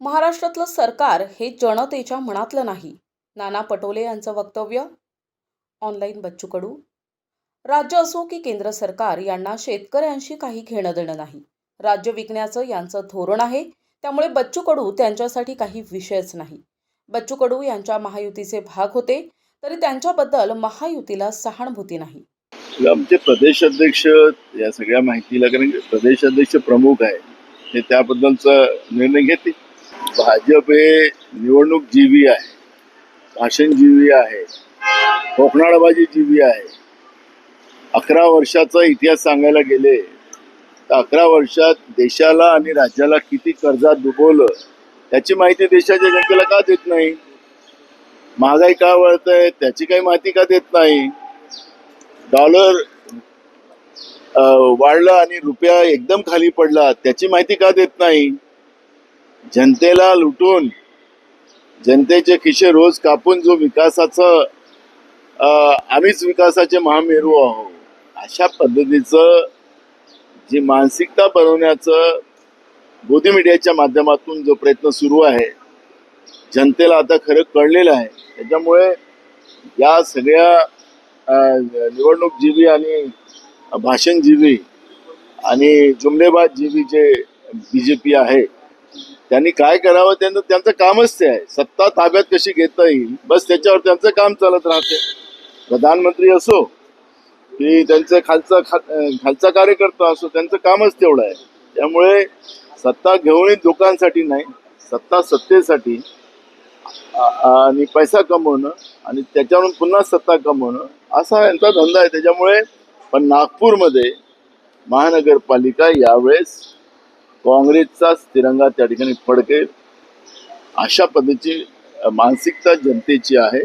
महाराष्ट्रातलं सरकार हे जनतेच्या मनातलं नाही. नाना पटोले यांचं वक्तव्य? ऑनलाईन बच्चू कडू. राज्य असो की केंद्र सरकार यांना शेतकऱ्यांशी काही घेणं देणं नाही. राज्य विकण्याचं यांचं धोरण आहे त्यामुळे बच्चू कडू त्यांच्यासाठी काही विषयच नाही. बच्चू कडू यांच्या महायुतीचे भाग होते तरी त्यांच्याबद्दल महायुतीला सहानुभूती नाही. आमचे प्रदेश अध्यक्ष या सगळ्या माहितीला कारण प्रदेश अध्यक्ष प्रमुख आहे ते त्याबद्दलचा निर्णय घेतील. भाजप हे निवडणूक जीवी आहे भाषण जीवी आहे कोकणाळबाजी जीवी आहे. अकरा वर्षाचा इतिहास सांगायला गेले तर अकरा वर्षात देशाला आणि राज्याला किती कर्जात डुबवलं त्याची माहिती देशाच्या जनतेला का देत नाही? महागाई का वळत आहे त्याची काही माहिती का देत नाही? डॉलर अ, वाढला आणि रुपया एकदम खाली पडला त्याची माहिती का देत नाही? जनतेला लुटून जनतेचे खिशे रोज कापून जो विकासाचं आम्हीच विकासाचे महामेरू आहोत. अशा पद्धतीचं जी मानसिकता बनवण्याचं गोदी मीडियाच्या माध्यमातून जो प्रयत्न सुरू आहे जनतेला आता खरं कळलेलं आहे. त्याच्यामुळे या सगळ्या निवडणूकजीवी निवडणूक जीवी आणि भाषणजीवी आणि जुमलेबाज जीवी जे बी जे पी आहे त्यांनी काय करावं त्यांचं त्यांचं कामच ते आहे. सत्ता ताब्यात कशी घेता येईल? बस त्याच्यावर त्यांचं काम चालत राहते. प्रधानमंत्री असो की त्यांचं खालचा खा खालचा कार्यकर्ता असो त्यांचं कामच तेवढं आहे. त्यामुळे सत्ता घेऊनही लोकांसाठी नाही सत्ता सत्तेसाठी. आणि पैसा कमवणं आणि त्याच्यावरून पुन्हा सत्ता कमवणं असा यांचा धंदा आहे. त्याच्यामुळे पण नागपूरमध्ये महानगरपालिका यावेळेस काँग्रेसचाच तिरंगा त्या ठिकाणी फडकेल. अशा पद्धतीची मानसिकता जनतेची आहे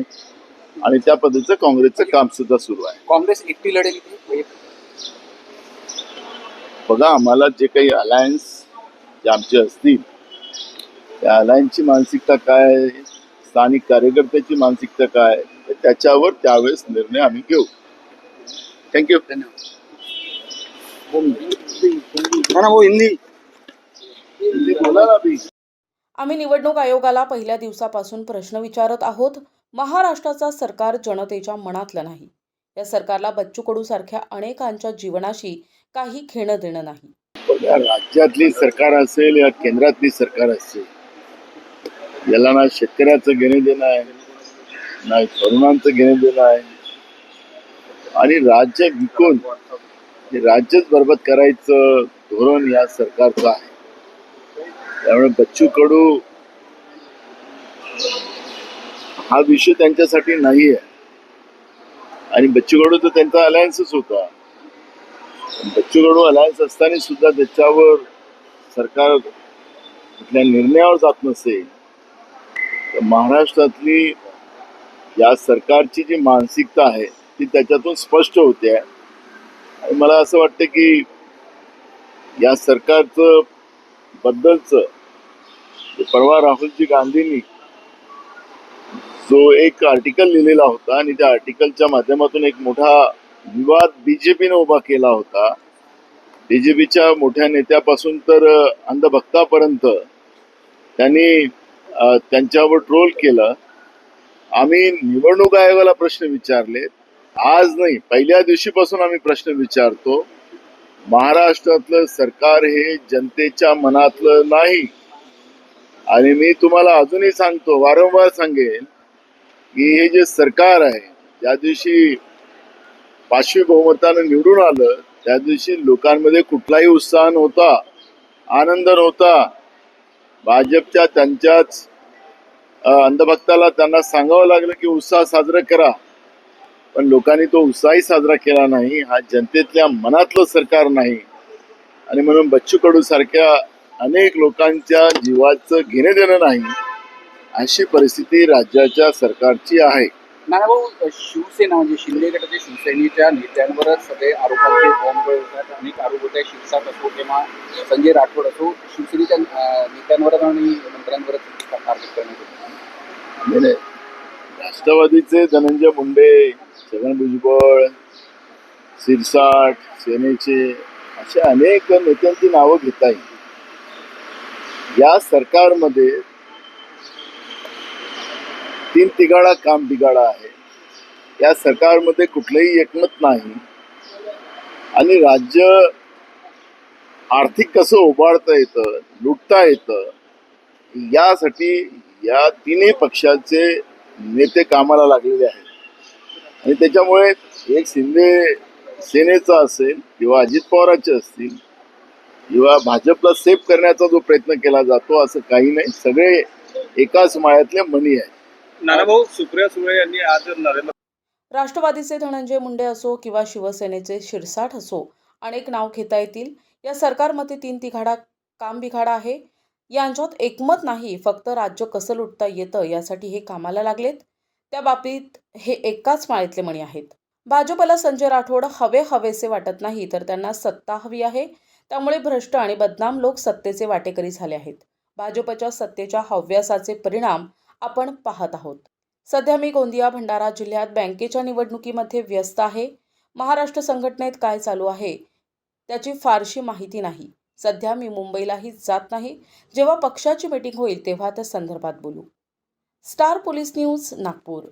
आणि त्या पद्धतीचं काँग्रेसचं काम सुद्धा सुरू आहे. काँग्रेस एकटी लढेल इथे? बघा आम्हाला जे काही अलायन्स जे आमचे असतील त्या अलायन्सची मानसिकता काय आहे? स्थानिक कार्यकर्त्याची मानसिकता काय त्याच्यावर त्यावेळेस निर्णय आम्ही घेऊ. थँक्यू धन्यवाद. भाऊ हिंदी. आम्ही निवडणूक आयोगाला पहिल्या दिवसापासून प्रश्न विचारत आहोत महाराष्ट्राचा सरकार जनतेच्या मनातलं नाही. या सरकारला बच्चू कडू सारख्या अनेकांच्या जीवनाशी काही घेणं देणं नाही. राज्यातली सरकार असेल या केंद्रातली सरकार असेल याला ना शेतकऱ्याचं घेणं देणं आहे ना तरुणांचं घेणं देणं आहे. आणि राज्य विकून राज्यच बरबाद करायचं धोरण या सरकारचं आहे. त्यामुळे बच्चू कडू हा विषय त्यांच्यासाठी नाही आहे आणि बच्चू कडू तर त्यांचा अलायन्सच होता. बच्चू कडू अलायन्स असताना सुद्धा त्याच्यावर सरकार कुठल्या निर्णयावर जात नसेल तर महाराष्ट्रातली या सरकारची जी मानसिकता आहे ती त्याच्यातून स्पष्ट होते. आणि मला असं वाटतं की या सरकारचं बद्दलचं. म्हणजे परवा राहुलजी गांधींनी जो एक आर्टिकल लिहिलेला होता आणि त्या आर्टिकलच्या माध्यमातून एक मोठा विवाद बीजेपीने उभा केला होता. बीजेपीच्या मोठ्या नेत्यापासून तर अंधभक्तापर्यंत त्यांनी त्यांच्यावर ट्रोल केलं. आम्ही निवडणूक आयोगाला प्रश्न विचारले आज नाही पहिल्या दिवशीपासून आम्ही प्रश्न विचारतो. महाराष्ट्रातलं सरकार हे जनतेच्या मनातलं नाही. आणि मी तुम्हाला अजूनही सांगतो वारंवार सांगेन की हे जे सरकार आहे ज्या दिवशी पाचवी बहुमतानं निवडून आलं त्या दिवशी लोकांमध्ये कुठलाही उत्साह नव्हता आनंद नव्हता. भाजपच्या त्यांच्याच अंधभक्ताला त्यांना सांगावं लागलं की उत्साह साजरा करा. पण लोकांनी तो उत्साही साजरा केला नाही. हा जनतेतल्या मनातलं सरकार नाही. आणि म्हणून बच्चू कडू सारख्या अनेक लोकांच्या जीवाचं घेणं देणं नाही अशी परिस्थिती राज्याच्या सरकारची आहे. शिवसेना म्हणजे शिंदे गटाच्या शिवसेनेच्या नेत्यांवरच सगळे आरोपांचे बॉम्ब अनेक आरोप होत. शिरसाट असो किंवा संजय राठोड असो शिवसेनेच्या नेत्यांवरच आणि मंत्र्यांवरच टार्गेट करण्यात नाही. राष्ट्रवादीचे धनंजय मुंडे छगन भुजबळ सिरसाट सेनेचे अशा अनेक नेत्यांची नावं घेता येईल. या सरकारमध्ये तीन तिगाडा काम बिगाडा आहे. या सरकारमध्ये कुठलंही एकमत नाही. आणि राज्य आर्थिक कसं उभारता येतं लुटता येतं यासाठी या तिन्ही पक्षाचे नेते कामाला लागलेले आहेत. आणि त्याच्यामुळे एक शिंदे सेनेचा असेल किंवा अजित पवारांचे असतील किंवा भाजपला सेफ करण्याचा जो प्रयत्न केला जातो असं काही नाही. सगळे एकाच माळ्यातले मणी आहेत. नानाभाऊ सुप्रिया सुळे यांनी आज नरेंद्र राष्ट्रवादीचे धनंजय मुंडे असो किंवा शिवसेनेचे शिरसाठ असो अनेक नाव घेता येतील. या सरकारमध्ये तीन तिघाडा काम बिघाडा आहे. यांच्यात एकमत नाही. फक्त राज्य कसं लुटता येतं यासाठी हे कामाला लागलेत. त्या बाबतीत हे एकाच माळेतले मणी आहेत. भाजपला संजय राठोड हवे हवेसे वाटत नाही तर त्यांना सत्ता हवी आहे. त्यामुळे भ्रष्ट आणि बदनाम लोक सत्तेचे वाटेकरी झाले आहेत. भाजपच्या सत्तेच्या हव्यासाचे परिणाम आपण पाहत आहोत. सध्या मी गोंदिया भंडारा जिल्ह्यात बँकेच्या निवडणुकीमध्ये व्यस्त आहे. महाराष्ट्र संघटनेत काय चालू आहे त्याची फारशी माहिती नाही. सध्या मी मुंबईलाही जात नाही. जेव्हा पक्षाची मीटिंग होईल तेव्हा त्या संदर्भात बोलू. Star police news Nagpur.